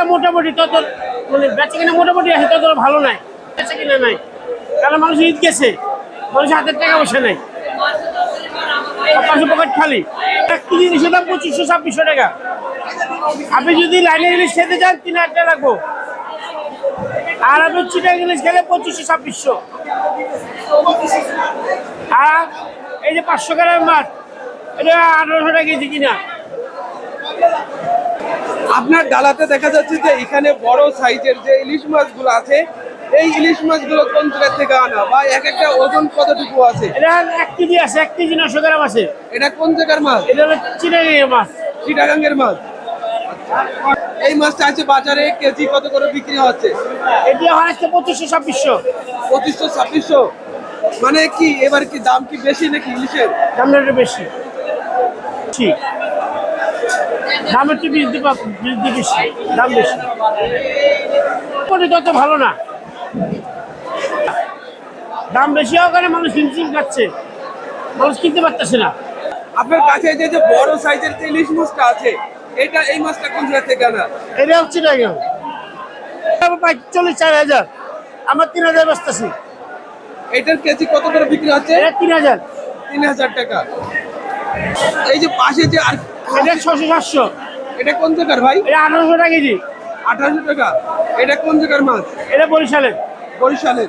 কিনা মোটামুটি তত মানে বেচা কিনা মোটামুটি আছে তত ভালো নাই। বেচা কিনা নাই। কারণ মানুষ ঈদ গেছে। মানুষ হাতের টাকা বসে নাই। পাশে পকেট খালি। এক কেজি ইলিশের দাম পঁচিশশো, ছাব্বিশশো টাকা। আপনি যদি লাইনে ইলিশ খেতে চান তিন হাজার টাকা লাগবো। আর আপনি চিটা ইলিশ খেলে পঁচিশশো, ছাব্বিশশো। আর এই যে পাঁচশো গ্রামের মাছ, এটা আঠারোশো টাকা কেজি কিনা। আপনার ডালাতে দেখা যাচ্ছে যে এখানে বড় সাইজের যে ইলিশ মাছগুলো আছে এই ইলিশ মাছগুলো কোন জায়গা থেকে আনা? বা এক একটা ওজন কতটুকু আছে? এটা এক কেজি আছে এক কেজি নশো গ্রাম আছে। এটা কোন জায়গার মাছ? এটা হলো চিটাগাঙ্গের মাছ। চিটাগাঙ্গের মাছ। এই মাছটা আছে বাজারে কেজি কত করে বিক্রি হচ্ছে? এটি হয় আজকে পঁচিশশো ছাব্বিশশো। পঁচিশশো ছাব্বিশশো? মানে কি এবার কি দাম কি বেশি নাকি ইলিশের? দামটা বেশি। ঠিক। দাম একটু বৃদ্ধি বৃদ্ধি বেশি দাম বেশি। তত ভালো না। দাম বেশি হওয়ার কারণে মানুষ হিমশিম খাচ্ছে। মানুষ কিনতে পারতেছে না। আপনার কাছে যে যে বড় সাইজের যে ইলিশ মাছটা আছে এটা এই মাছটা কোন জায়গা থেকে আনা? এটা হচ্ছে না কেন চল্লিশ চার হাজার। আমার তিন হাজার বেচতেছি। এটার কেজি কত করে বিক্রি হচ্ছে? তিন হাজার। তিন হাজার টাকা। এই যে পাশে যে আর এটা ছশো সাতশো। এটা কোন জায়গার ভাই? এটা আঠারোশো টাকা কেজি। আঠারোশো টাকা। এটা কোন জায়গার মাছ? এটা বরিশালের। বরিশালের।